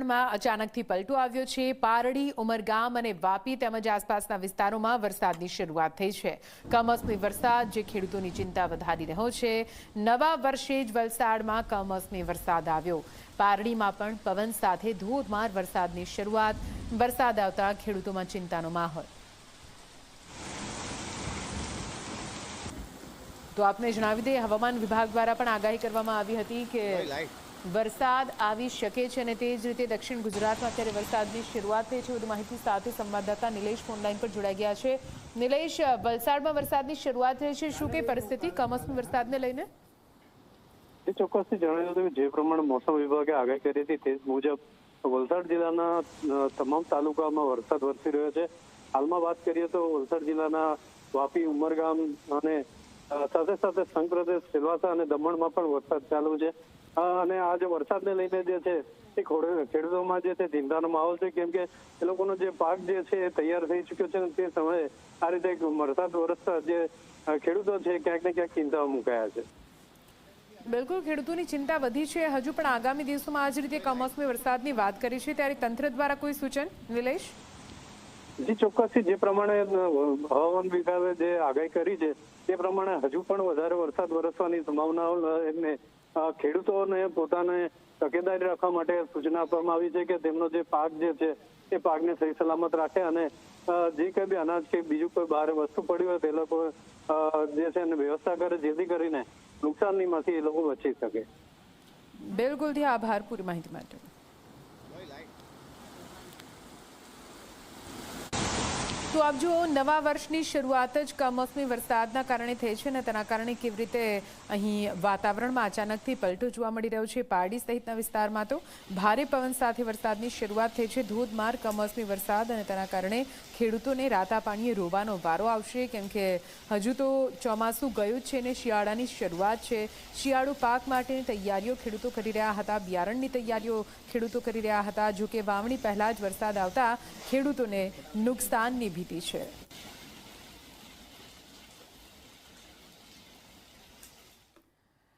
વાતાવરણમાં અચાનકથી પલટો આવ્યો છે. પારડી, ઉમરગામ અને વાપી તેમજ આસપાસના વિસ્તારોમાં વરસાદની શરૂઆત થઈ છે. કમોસમી વરસાદ જે ખેડૂતોની ચિંતા વધારી રહ્યો છે. નવા વર્ષે જ વલસાડમાં કમોસમી વરસાદ આવ્યો. પારડીમાં પણ પવન સાથે ધોધમાર વરસાદની શરૂઆત. વરસાદ આવતા ખેડૂતોમાં ચિંતાનો માહોલ. તો આપને જણાવી દઈએ હવામાન વિભાગ દ્વારા પણ આગાહી કરવામાં આવી હતી કે વરસાદ આવી શકે છે અને તે જ રીતે દક્ષિણ ગુજરાતમાં અત્યારે વરસાદની શરૂઆત થઈ છે. વધુ માહિતી સાથે સંવાદદાતા નિલેશ ફોનલાઈન પર જોડાઈ ગયા છે. નિલેશ વલસાડમાં વરસાદની શરૂઆત થઈ છે. શું કઈ પરિસ્થિતિ? કમોસમી વરસાદને લઈને? એ ચોક્કસથી જણાવ્યું હતું કે જે પ્રમાણે મોસમ વિભાગે આગાહી કરી હતી તે મુજબ વલસાડ જિલ્લાના તમામ તાલુકામાં વરસાદ વરસી રહ્યો છે. હાલમાં વાત કરીએ તો વલસાડ જિલ્લાના વાપી ઉમરગામ અને સાથે સાથે સંઘ પ્રદેશ સિલવાસા અને દમણમાં પણ વરસાદ ચાલુ છે. અને આ જે વરસાદને લઈને જે છે, એ ખેડૂતોમાં જે છે ચિંતાનો માહોલ છે, કેમ કે એ લોકોનો જે પાક જે છે, એ તૈયાર થઈ ચુક્યો છે તે સમયે આ રીતે વરસાદ વરસતા જે ખેડૂતો છે, ક્યાંક ને ક્યાંક ચિંતામાં મુકાયા છે. બિલકુલ, ખેડૂતોની ચિંતા વધી છે. હજુ પણ આગામી દિવસોમાં આ જ રીતે કમોસમી વરસાદની વાત કરી છે. ત્યારે તંત્ર દ્વારા કોઈ સૂચન, નિલેશ? જી ચોક્કસથી જે પ્રમાણે હવામાન વિભાગે જે આગાહી કરી છે, તે પ્રમાણે હજુ પણ વધારે વરસાદ વરસવાની સંભાવનાઓ એમને ખેડૂતોને પોતાને તકેદારી રાખવા માટે સૂચના આપવામાં આવી છે કે તેમનો જે પાક જે છે એ પાકને સહી સલામત રાખે અને જે કંઈ બી અનાજ કે બીજું કોઈ બહાર વસ્તુ પડી હોય તે લોકો જે છે એને વ્યવસ્થા કરે, જેથી કરીને નુકસાનીમાંથી એ લોકો બચી શકે. બિલકુલથી આભાર પૂરી માહિતી માટે. તો આપ જો નવા વર્ષની શરૂઆત જ કમોસમી વરસાદના કારણે થઈ છે અને તેના કારણે કેવી રીતે અહીં વાતાવરણમાં અચાનકથી પલટો જોવા મળી રહ્યો છે પારડી સહિતના વિસ્તારમાં તો ભારે પવન સાથે વરસાદની શરૂઆત થઈ છે. ધોધમાર કમોસમી વરસાદ અને તેના કારણે ખેડૂતોને રાતા પાણીએ રોવાનો વારો આવશે. કેમ કે હજુ તો ચોમાસું ગયું જ છે અને શિયાળાની શરૂઆત છે. શિયાળુ પાક માટેની તૈયારીઓ ખેડૂતો કરી રહ્યા હતા. બિયારણની તૈયારીઓ ખેડૂતો કરી રહ્યા હતા. જોકે વાવણી પહેલાં જ વરસાદ આવતા ખેડૂતોને નુકસાનની ભીતિ છે.